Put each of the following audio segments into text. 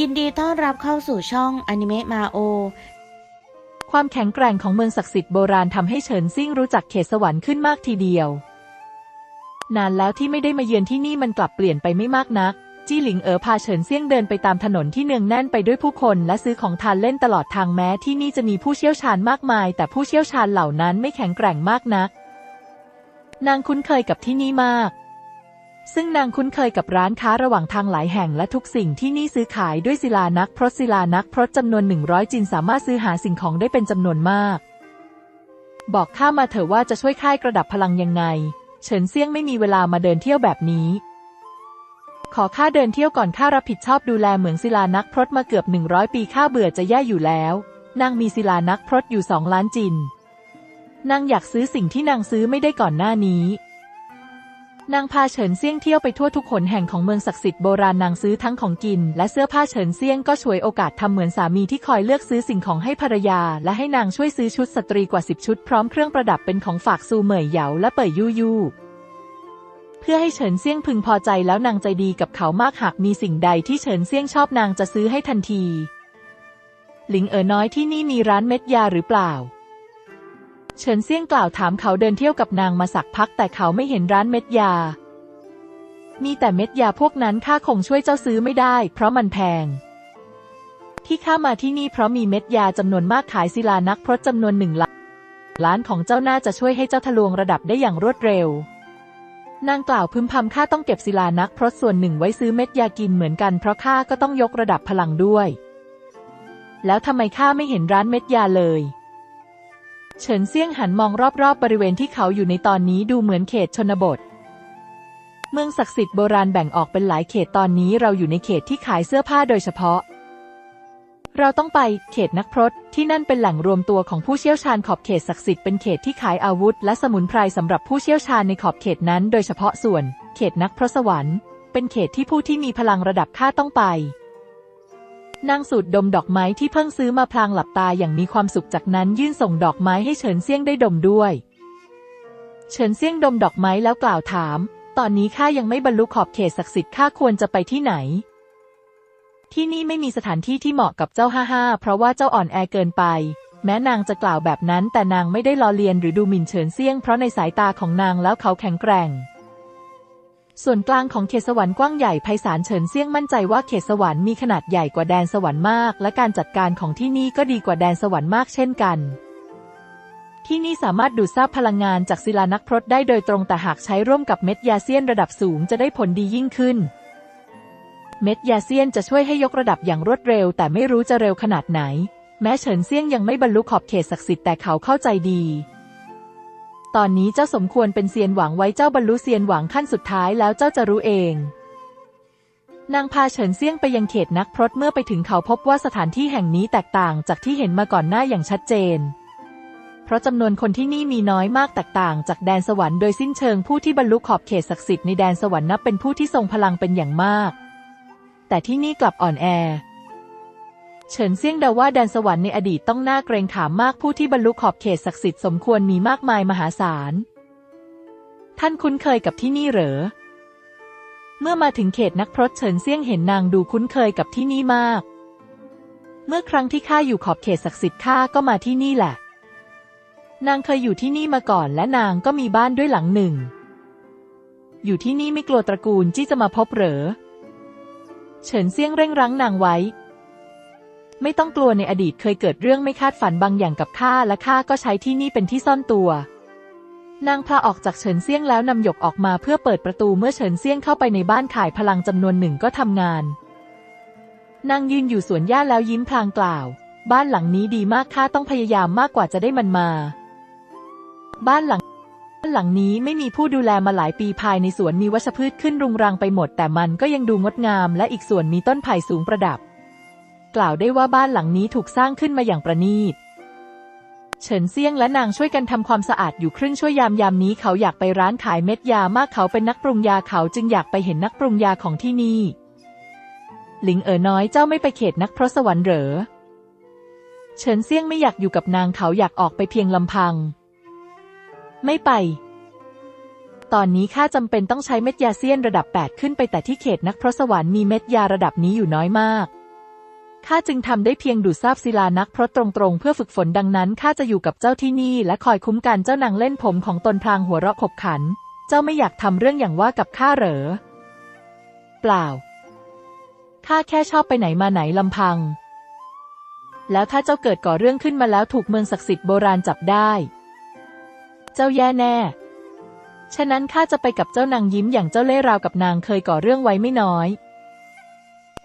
ยินดีต้อนรับเข้าสู่ช่องอนิเมะมาโอ ความแข็งแกร่งของเมืองศักดิ์สิทธิ์โบราณทำให้เฉินซิ่งรู้จักเขตสวรรค์ขึ้นมากทีเดียว นานแล้วที่ไม่ได้มาเยือนที่นี่มันกลับเปลี่ยนไปไม่มากนัก จี้หลิงเอ๋อพาเฉินเซี่ยงเดินไปตามถนนที่เนืองแน่นไปด้วยผู้คน และซื้อของทานเล่นตลอดทางแม้ที่นี่จะมีผู้เชี่ยวชาญมากมาย แต่ผู้เชี่ยวชาญเหล่านั้นไม่แข็งแกร่งมากนัก นางคุ้นเคยกับที่นี่มาก ซึ่งนางคุ้นเคยกับร้านค้าระหว่างทางหลายแห่งและทุกสิ่งที่นี่ซื้อขายด้วยศิลานักพรตศิลานักพรตจำนวนหนึ่งร้อยจินสามารถซื้อหาสิ่งของได้เป็นจำนวนมาก บอกข้ามาเถอะว่าจะช่วยค่ายกระดับพลังยังไง เฉินเซี่ยงไม่มีเวลามาเดินเที่ยวแบบนี้ ขอค่าเดินเที่ยวก่อนข้ารับผิดชอบดูแลเหมืองศิลานักพรตมาเกือบหนึ่งร้อยปีข้าเบื่อจะแย่อยู่แล้ว นางมีศิลานักพรตอยู่สองล้านจินนางอยากซื้อสิ่งที่นางซื้อไม่ได้ก่อนหน้านี้ นางพาเฉินเซี่ยงเที่ยวไปทั่วทุกขนแห่งของเมืองศักดิ์สิทธิ์โบราณนางซื้อทั้งของกิน และเสื้อผ้าเฉินเซี่ยงก็ช่วยโอกาสทำเหมือนสามีที่คอยเลือกซื้อสิ่งของให้ภรรยา และให้นางช่วยซื้อชุดสตรีกว่าสิบชุดพร้อมเครื่องประดับเป็นของฝากซูเหมยเหยาและเป่ยยู่ยู่เพื่อให้เฉินเซี่ยงพึงพอใจแล้วนางใจดีกับเขามากหากมีสิ่งใดที่เฉินเซี่ยงชอบนางจะซื้อให้ทันที หลิงเอ๋อน้อยที่นี่มีร้านเม็ดยาหรือเปล่า เฉินเซี่ยงกล่าวถามเขาเดินเที่ยวกับนางมาสักพักแต่เขาไม่เห็นร้านเม็ดยา มีแต่เม็ดยาพวกนั้นข้าคงช่วยเจ้าซื้อไม่ได้ เพราะมันแพง ที่ข้ามาที่นี่เพราะมีเม็ดยาจำนวนมากขายศิลานักพรตจำนวนหนึ่งล้านล้านของเจ้าน่าจะช่วยให้เจ้าทะลวงระดับได้อย่างรวดเร็วนางกล่าวพึมพำข้าต้องเก็บศิลานักพรตส่วนหนึ่งไว้ซื้อเม็ดยากินเหมือนกันเพราะข้าก็ต้องยกระดับพลังด้วย แล้วทำไมข้าไม่เห็นร้านเม็ดยาเลย เฉินเซี่ยงหันมองรอบๆบบริเวณที่เขาอยู่ในตอนนี้ดูเหมือนเขตชนบท เมืองศักดิ์สิทธิ์โบราณแบ่งออกเป็นหลายเขตตอนนี้เราอยู่ในเขตที่ขายเสื้อผ้าโดยเฉพาะ เราต้องไปเขตนักพรตที่นั่นเป็นแหล่งรวมตัวของผู้เชี่ยวชาญขอบเขตศักดิ์สิทธิ์เป็นเขตที่ขายอาวุธ และสมุนไพรสำหรับผู้เชี่ยวชาญในขอบเขตนั้น โดยเฉพาะส่วน เขตนักพรตสวรรค์เป็นเขตที่ผู้ที่มีพลังระดับข้าต้องไป นางสูดดมดอกไม้ที่เพิ่งซื้อมาพลางหลับตาอย่างมีความสุขจากนั้นยื่นส่งดอกไม้ให้เฉินเซี่ยงได้ดมด้วย เฉินเซี่ยงดมดอกไม้แล้วกล่าวถาม ตอนนี้ข้ายังไม่บรรลุขอบเขตศักดิ์สิทธิ์ข้าควรจะไปที่ไหน ที่นี่ไม่มีสถานที่ที่เหมาะกับเจ้าห้าห้าเพราะว่าเจ้าอ่อนแอเกินไป แม้นางจะกล่าวแบบนั้น แต่นางไม่ได้ล้อเลียนหรือดูหมิ่นเฉินเซี่ยงเพราะในสายตาของนางแล้วเขาแข็งแกร่ง ส่วนกลางของเขตสวรรค์กว้างใหญ่ไพศาลเฉินเซี่ยงมั่นใจว่าเขตสวรรค์มีขนาดใหญ่กว่าแดนสวรรค์มาก และการจัดการของที่นี่ก็ดีกว่าแดนสวรรค์มากเช่นกัน ที่นี่สามารถดูดซับพลังงานจากศิลานักพรตได้โดยตรงแต่หากใช้ร่วมกับเม็ดยาเซียนระดับสูงจะได้ผลดียิ่งขึ้น เม็ดยาเซียนจะช่วยให้ยกระดับอย่างรวดเร็ว แต่ไม่รู้จะเร็วขนาดไหน แม้เฉินเซี่ยงยังไม่บรรลุขอบเขตศักดิ์สิทธิ์แต่เขาเข้าใจดี ตอนนี้เจ้าสมควรเป็นเซียนหวังไว้เจ้าบรรลุเซียนหวังขั้นสุดท้ายแล้วเจ้าจะรู้เอง นางพาเฉินเซี่ยงไปยังเขตนักพรตเมื่อไปถึงเขาพบว่าสถานที่แห่งนี้แตกต่างจากที่เห็นมาก่อนหน้าอย่างชัดเจน เพราะจำนวนคนที่นี่มีน้อยมากแตกต่างจากแดนสวรรค์โดยสิ้นเชิงผู้ที่บรรลุขอบเขตศักดิ์สิทธิ์ในแดนสวรรค์นับเป็นผู้ที่ทรงพลังเป็นอย่างมาก แต่ที่นี่กลับอ่อนแอ เฉินเซี่ยงเดาว่าแดนสวรรค์ในอดีตต้องน่าเกรงขามมากผู้ที่บรรลุขอบเขตศักดิ์สิทธิ์สมควรมีมากมายมหาศาล ท่านคุ้นเคยกับที่นี่เหรอ เมื่อมาถึงเขตนักพรตเฉินเซี่ยงเห็นนางดูคุ้นเคยกับที่นี่มาก เมื่อครั้งที่ข้าอยู่ขอบเขตศักดิ์สิทธิ์ข้าก็มาที่นี่แหละ นางเคยอยู่ที่นี่มาก่อนและนางก็มีบ้านด้วยหลังหนึ่ง อยู่ที่นี่ไม่กลัวตระกูลจี้จะมาพบเหรอ เฉินเซี่ยงเร่งรั้งนางไว้ ไม่ต้องกลัวในอดีตเคยเกิดเรื่องไม่คาดฝันบางอย่างกับข้าและข้าก็ใช้ที่นี่เป็นที่ซ่อนตัวนางพาออกจากเฉินเซี่ยงแล้วนำหยกออกมาเพื่อเปิดประตูเมื่อเฉินเซี่ยงเข้าไปในบ้านขายพลังจำนวนหนึ่งก็ทำงาน นางยืนอยู่สวนหญ้าแล้วยิ้มพลางกล่าว บ้านหลังนี้ดีมากข้าต้องพยายามมากกว่าจะได้มันมา บ้านหลังบ้านหลังนี้ไม่มีผู้ดูแลมาหลายปีภายในสวนมีวัชพืชขึ้นรุงรังไปหมด แต่มันก็ยังดูงดงาม และอีกส่วนมีต้นไผ่สูงประดับ กล่าวได้ว่าบ้านหลังนี้ถูกสร้างขึ้นมาอย่างประณีต เฉินเซี่ยงและนางช่วยกันทำความสะอาดอยู่ครึ่งชั่วยามยามนี้เขาอยากไปร้านขายเม็ดยามากเขาเป็นนักปรุงยาเขาจึงอยากไปเห็นนักปรุงยาของที่นี่ หลิงเอ๋อน้อยเจ้าไม่ไปเขตนักพรตสวรรค์เหรอ เฉินเซี่ยงไม่อยากอยู่กับนางเขาอยากออกไปเพียงลำพัง ไม่ไปตอนนี้ข้าจำเป็นต้องใช้เม็ดยาเซียนระดับ 8 ขึ้นไปแต่ที่เขตนักพรตสวรรค์มีเม็ดยาระดับนี้อยู่น้อยมาก ข้าจึงทำได้เพียงดูดซาบศิลานัก เพรตตรงๆเพื่อฝึกฝนดังนั้นข้าจะอยู่กับเจ้าที่นี่ และคอยคุ้มกันเจ้านางเล่นผมของตนพลางหัวเราะขบขัน เจ้าไม่อยากทำเรื่องอย่างว่ากับข้าเหรอ เปล่าข้าแค่ชอบไปไหนมาไหนลำพัง แล้วถ้าเจ้าเกิดก่อเรื่องขึ้นมาแล้วถูกเมืองศักดิ์สิทธิ์โบราณจับได้ เจ้าแย่แน่ ฉะนั้นข้าจะไปกับเจ้านางยิ้มอย่างเจ้าเล่ห์ราวกับนางเคยก่อเรื่องไว้ไม่น้อย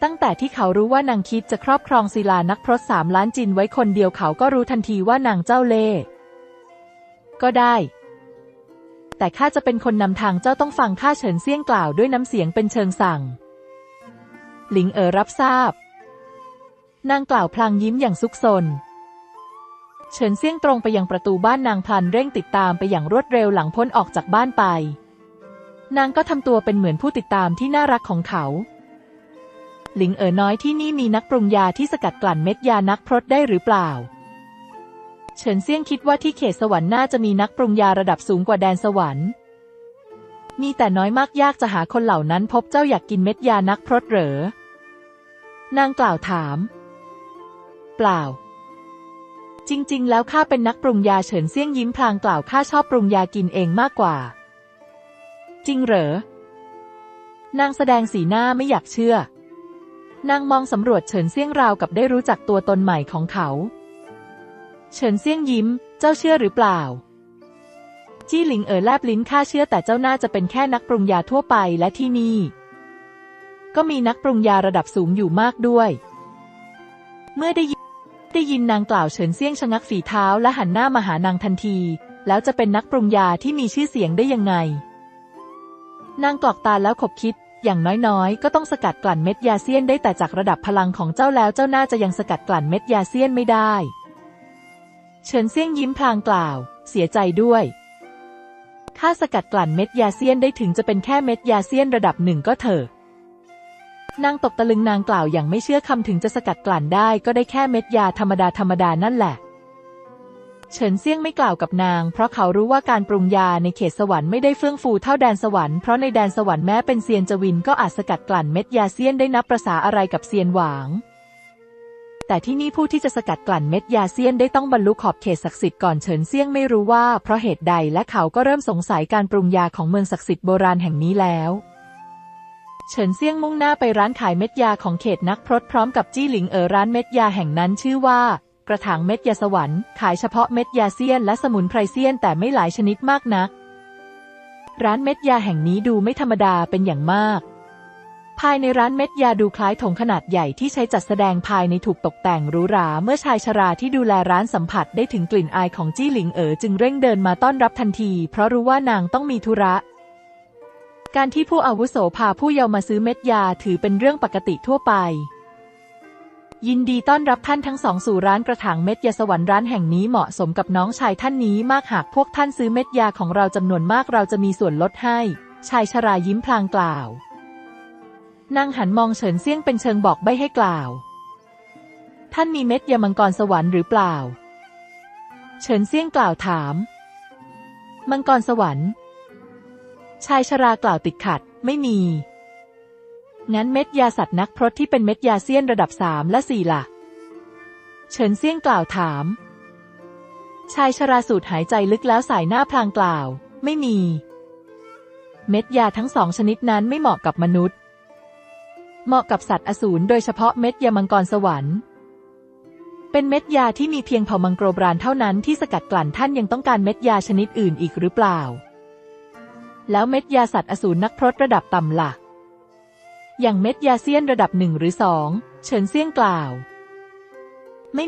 ตั้งแต่ที่เขารู้ว่านางคิดจะครอบครองศิลานักพรตสามล้านจินไว้คนเดียวเขาก็รู้ทันทีว่านางเจ้าเล่ก็ได้ แต่ข้าจะเป็นคนนำทางเจ้าต้องฟังข้าเฉินเซี่ยงกล่าวด้วยน้ำเสียงเป็นเชิงสั่ง หลิงเอ๋อรับทราบ นางกล่าวพลางยิ้มอย่างซุกซนเฉินเซี่ยงตรงไปยังประตูบ้านนางพลันเร่งติดตามไปอย่างรวดเร็วหลังพ้นออกจากบ้านไป นางก็ทำตัวเป็นเหมือนผู้ติดตามที่น่ารักของเขา หลิงเอ๋อน้อยที่นี่มีนักปรุงยาที่สกัดกลั่นเม็ดยานักพรตได้หรือเปล่า เฉินเซี่ยงคิดว่าที่เขตสวรรค์น่าจะมีนักปรุงยาระดับสูงกว่าแดนสวรรค์มีแต่น้อยมากยากจะหาคนเหล่านั้นพบเจ้าอยากกินเม็ดยานักพรตเหรอ นางกล่าวถาม เปล่า จริง ๆ แล้วข้าเป็นนักปรุงยาเฉินเซี่ยงยิ้มพลางกล่าวข้าชอบปรุงยากินเองมากกว่า จริงเหรอ นางแสดงสีหน้าไม่อยากเชื่อ นางมองสำรวจเฉินเซี่ยงราวกับได้รู้จักตัวตนใหม่ของเขา เฉินเซี่ยงยิ้ม เจ้าเชื่อหรือเปล่า จี้หลิงเอ๋อแลบลิ้นข้าเชื่อแต่เจ้าน่าจะเป็นแค่นักปรุงยาทั่วไปและที่นี่ ก็มีนักปรุงยาระดับสูงอยู่มากด้วย เมื่อได้ยินได้ยินนางกล่าวเฉินเซี่ยงชะงักฝีเท้าและหันหน้ามาหานางทันที แล้วจะเป็นนักปรุงยาที่มีชื่อเสียงได้ยังไง นางกรอกตาแล้วขบคิด อย่างน้อยๆ ก็ต้องสกัดกลั่นเม็ดยาเซียนได้แต่จากระดับพลังของเจ้าแล้วเจ้าน่าจะยังสกัดกลั่นเม็ดยาเซียนไม่ได้ เฉินเซี่ยงยิ้มพลางกล่าว เสียใจด้วยข้าสกัดกลั่นเม็ดยาเซียนได้ถึงจะเป็นแค่เม็ดยาเซียนระดับหนึ่งก็เถอะ นางตกตะลึงนางกล่าวอย่างไม่เชื่อคำถึงจะสกัดกลั่นได้ก็ได้แค่เม็ดยาธรรมดาธรรมดานั่นแหละ เฉินเซี่ยงไม่กล่าวกับนาง เพราะเขารู้ว่าการปรุงยาในเขตสวรรค์ไม่ได้เฟื่องฟูเท่าแดนสวรรค์เพราะในแดนสวรรค์แม้เป็นเซียนจวินก็อาจสกัดกลั่นเม็ดยาเซียนได้นับประษาอะไรกับเซียนหวาง แต่ที่นี่ผู้ที่จะสกัดกลั่นเม็ดยาเซียนได้ต้องบรรลุขอบเขตศักดิ์สิทธิ์ก่อนเฉินเซี่ยงไม่รู้ว่าเพราะเหตุใดและเขาก็เริ่มสงสัยการปรุงยาของเมืองศักดิ์สิทธิ์โบราณแห่งนี้แล้วเฉินเซี่ยงมุ่งหน้าไปร้านขายเม็ดยาของเขตนักพรตพร้อมกับจี้หลิงเอ๋อร้านเม็ดยาแห่งนั้นชื่อว่า กระถางเม็ดยาสวรรค์ขายเฉพาะเม็ดยาเซียนและสมุนไพรเซียนแต่ไม่หลายชนิดมากนัก ร้านเม็ดยาแห่งนี้ดูไม่ธรรมดาเป็นอย่างมาก ภายในร้านเม็ดยาดูคล้ายถงขนาดใหญ่ที่ใช้จัดแสดงภายในถูกตกแต่งหรูหราเมื่อชายชราที่ดูแลร้านสัมผัสได้ถึงกลิ่นอายของจี้หลิงเอ๋อจึงเร่งเดินมาต้อนรับทันที เพราะรู้ว่านางต้องมีธุระการที่ผู้อาวุโสพาผู้เยาว์มาซื้อเม็ดยาถือเป็นเรื่องปกติทั่วไป ยินดีต้อนรับท่านทั้งสองสู่ร้านกระถางเม็ดยาสวรรค์ร้านแห่งนี้เหมาะสมกับน้องชายท่านนี้มากหากพวกท่านซื้อเม็ดยาของเราจำนวนมากเราจะมีส่วนลดให้ ชายชรายิ้มพลางกล่าวนางหันมองเฉินเซี่ยงเป็นเชิงบอกใบให้กล่าว ท่านมีเม็ดยามังกรสวรรค์หรือเปล่า เฉินเซี่ยงกล่าวถาม มังกรสวรรค์ ชายชรากล่าวติดขัด ไม่มี งั้นเม็ดยาสัตว์นักพรตที่เป็นเม็ดยาเซียนระดับสามและสี่ล่ะ เฉินเซียงกล่าวถาม ชายชราสูดหายใจลึกแล้วสายหน้าพลางกล่าว ไม่มี เม็ดยาทั้งสองชนิดนั้นไม่เหมาะกับมนุษย์ เหมาะกับสัตว์อสูรโดยเฉพาะเม็ดยามังกรสวรรค์ เป็นเม็ดยาที่มีเพียงเผ่ามังโกรบรานเท่านั้นที่สกัดกลั่นท่านยังต้องการเม็ดยาชนิดอื่นอีกหรือเปล่า แล้วเม็ดยาสัตว์อสูรนักพรตระดับต่ำล่ะ อย่างเม็ดยาเซียนระดับหนึ่งหรือสองเฉินเซี่ยงกล่าว ไม่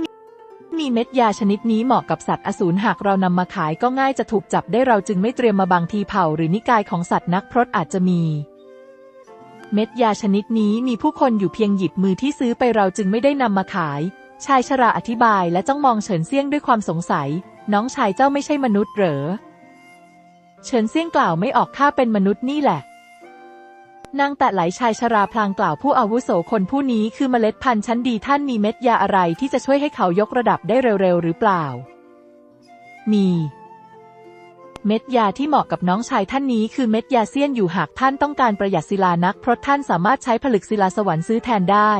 มีเม็ดยาชนิดนี้เหมาะกับสัตว์อสูรหากเรานำมาขายก็ง่ายจะถูกจับได้เราจึงไม่เตรียมมาบางทีเผ่าหรือนิกายของสัตว์นักพรตอาจจะมี เม็ดยาชนิดนี้มีผู้คนอยู่เพียงหยิบมือที่ซื้อไปเราจึงไม่ได้นำมาขาย ชายชราอธิบายและจ้องมองเฉินเซี่ยงด้วยความสงสัย น้องชายเจ้าไม่ใช่มนุษย์เหรอเฉินเซี่ยงกล่าวไม่ออกข้าเป็นมนุษย์นี่แหละ นางแต่ไหลชายชราพลางกล่าวผู้อาวุโสคนผู้นี้คือเมล็ดพันธุ์ชั้นดีท่านมีเม็ดยาอะไรที่จะช่วยให้เขายกระดับได้เร็วๆหรือเปล่า มี เม็ดยาที่เหมาะกับน้องชายท่านนี้คือเม็ดยาเซียนอยู่หากท่านต้องการประหยัดศิลานักเพราะท่านสามารถใช้ผลึกศิลาสวรรค์ซื้อแทนได้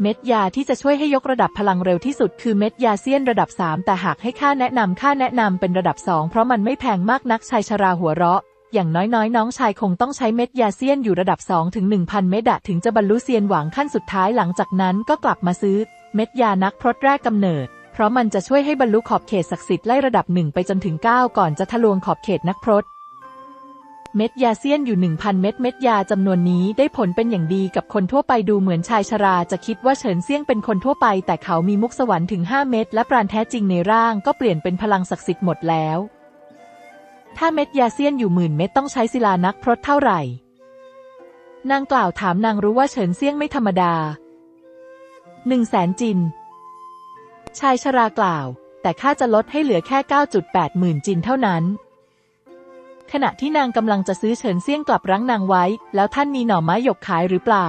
เม็ดยาที่จะช่วยให้ยกระดับพลังเร็วที่สุดคือเม็ดยาเซียนระดับ 3 แต่หากให้ค่าแนะนำค่าแนะนำเป็นระดับ 2 เพราะมันไม่แพงมากนักชายชราหัวเราะ อย่างน้อยๆ น้องชายคงต้องใช้เม็ดยาเซียนอยู่ระดับ 2 ถึง 1,000 เม็ดถึงจะบรรลุเซียนหวังขั้นสุดท้ายหลังจากนั้นก็กลับมาซื้อ เม็ดยานักพรตแรกกำเนิด เพราะมันจะช่วยให้บรรลุขอบเขตศักดิ์สิทธิ์ไล่ระดับ 1 ไปจนถึง 9 ก่อนจะทะลวงขอบเขตนักพรตเม็ดยาเซียนอยู่ 1,000 เม็ดเม็ดยาจำนวนนี้ได้ผลเป็นอย่างดีกับคนทั่วไปดูเหมือนชายชราจะคิดว่าเฉินเซี่ยงเป็นคนทั่วไป แต่เขามีมุกสวรรค์ถึง 5 เม็ดและปราณแท้จริงในร่างก็เปลี่ยนเป็นพลังศักดิ์สิทธิ์หมดแล้ว ถ้าเม็ดยาเซียนอยู่หมื่นเม็ดต้องใช้ศิลานักพรตเท่าไหร่ นางกล่าวถามนางรู้ว่าเฉินเซียงไม่ธรรมดาหนึ่งแสนจิน ชายชรากล่าว แต่ข้าจะลดให้เหลือแค่ 9.8 หมื่นจินเท่านั้น ขณะที่นางกำลังจะซื้อเฉินเซียงกลับรั้งนางไว้ แล้วท่านมีหน่อไม้หยกขายหรือเปล่า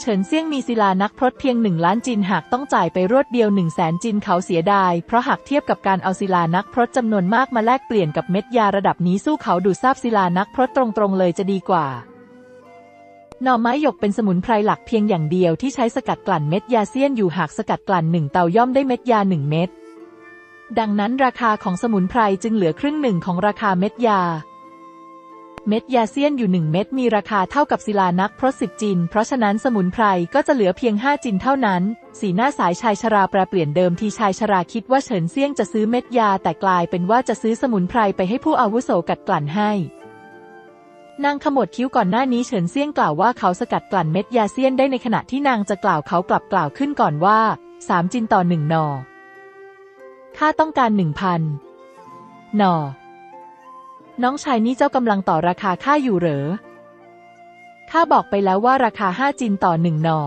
เฉินเซี่ยงมีศิลานักพรตเพียงหนึ่งล้านจินหากต้องจ่ายไปรวดเดียวหนึ่งแสนจินเขาเสียดาย เพราะหากเทียบกับการเอาศิลานักพรตจำนวนมากมาแลกเปลี่ยนกับเม็ดยาระดับนี้สู้เขาดูดซาบศิลานักพรตตรงๆเลยจะดีกว่าหน่อไม้หยกเป็นสมุนไพรหลักเพียงอย่างเดียวที่ใช้สกัดกลั่นเม็ดยาเซียนอยู่หากสกัดกลั่นหนึ่งเตาย่อมได้เม็ดยาหนึ่งเม็ดดังนั้นราคาของสมุนไพรจึงเหลือครึ่งหนึ่งของราคาเม็ดยา เม็ดยาเซียนอยู่หนึ่งเม็ดมีราคาเท่ากับศิลานักพรตสิบจิน เพราะฉะนั้นสมุนไพรก็จะเหลือเพียงห้าจินเท่านั้น สีหน้าสายชายชราแปรเปลี่ยนเดิมทีชายชราคิดว่าเฉินเซียงจะซื้อเม็ดยาแต่กลายเป็นว่าจะซื้อสมุนไพรไปให้ผู้อาวุโสกัดกลั่นให้นางขมวดคิ้วก่อนหน้านี้เฉินเซียงกล่าวว่าเขาสกัดกลั่นเม็ดยาเซียนได้ในขณะที่นางจะกล่าวเขากลับกล่าวขึ้นก่อนว่าสามจินต่อหนึ่งนอข้าต้องการหนึ่งพันหนอ น้องชายนี่เจ้ากำลังต่อราคาข้าอยู่เหรอ ข้าบอกไปแล้วว่าราคาห้าจินต่อหนึ่งหนอ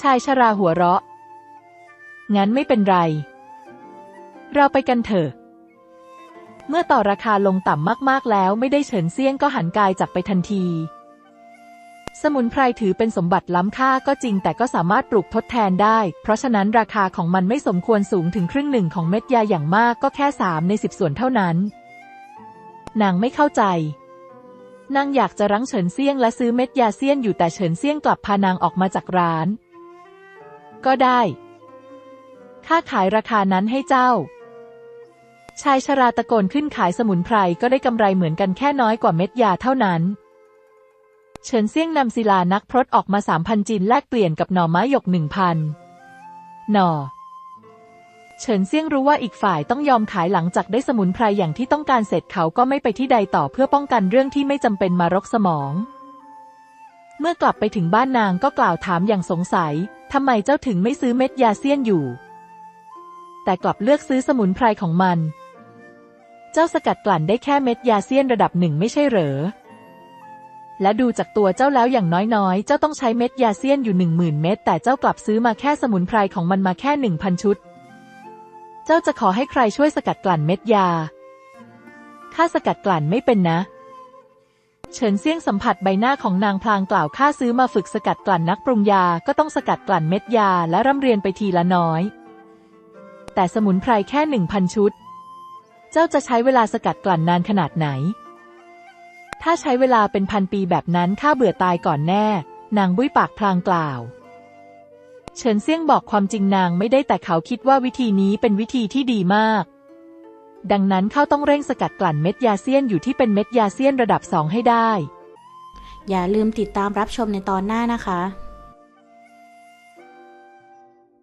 ชายชราหัวเราะ งั้นไม่เป็นไร เราไปกันเถอะ เมื่อต่อราคาลงต่ำมากๆแล้วไม่ได้เฉินเซี่ยงก็หันกายจากไปทันที สมุนไพรถือเป็นสมบัติล้ำค่าก็จริงแต่ก็สามารถปลูกทดแทนได้ เพราะฉะนั้นราคาของมันไม่สมควรสูงถึงครึ่งหนึ่งของเม็ดยาอย่างมากก็แค่สามในสิบส่วนเท่านั้น นางไม่เข้าใจ นางอยากจะรั้งเฉินเซียงและซื้อเม็ดยาเซียนอยู่แต่เฉินเซียงกลับพานางออกมาจากร้าน ก็ได้ ค่าขายราคานั้นให้เจ้า ชายชราตะโกนขึ้นขายสมุนไพรก็ได้กำไรเหมือนกันแค่น้อยกว่าเม็ดยาเท่านั้น เฉินเซียงนำศิลานักพรตออกมาสามพันจินแลกเปลี่ยนกับหน่อไม้หยกหนึ่งพันหน่อ เฉินเซี่ยงรู้ว่าอีกฝ่ายต้องยอมขายหลังจากได้สมุนไพรอย่างที่ต้องการเสร็จเขาก็ไม่ไปที่ใดต่อเพื่อป้องกันเรื่องที่ไม่จำเป็นมารกสมอง เมื่อกลับไปถึงบ้านนางก็กล่าวถามอย่างสงสัยทำไมเจ้าถึงไม่ซื้อเม็ดยาเซียนอยู่ แต่กลับเลือกซื้อสมุนไพรของมัน เจ้าสกัดกลั่นได้แค่เม็ดยาเซียนระดับหนึ่งไม่ใช่เหรอ และดูจากตัวเจ้าแล้วอย่างน้อยๆ เจ้าต้องใช้เม็ดยาเซียนอยู่หนึ่งหมื่นเม็ดแต่เจ้ากลับซื้อมาแค่สมุนไพรของมันมาแค่หนึ่งพันชุด เจ้าจะขอให้ใครช่วยสกัดกลั่นเม็ดยา ข้าสกัดกลั่นไม่เป็นนะ เฉินเซี่ยงสัมผัสใบหน้าของนางพลางกล่าวข้าซื้อมาฝึกสกัดกลั่นนักปรุงยา ก็ต้องสกัดกลั่นเม็ดยาและร่ำเรียนไปทีละน้อย แต่สมุนไพรแค่หนึ่งพันชุด เจ้าจะใช้เวลาสกัดกลั่นนานขนาดไหน ถ้าใช้เวลาเป็นพันปีแบบนั้นข้าเบื่อตายก่อนแน่ นางบุ้ยปากพลางกล่าว เฉินเซี่ยงบอกความจริงนางไม่ได้แต่เขาคิดว่าวิธีนี้เป็นวิธีที่ดีมาก ดังนั้นเขาต้องเร่งสกัดกลั่นเม็ดยาเซียนอยู่ที่เป็นเม็ดยาเซียนระดับสองให้ได้ อย่าลืมติดตามรับชมในตอนหน้านะคะ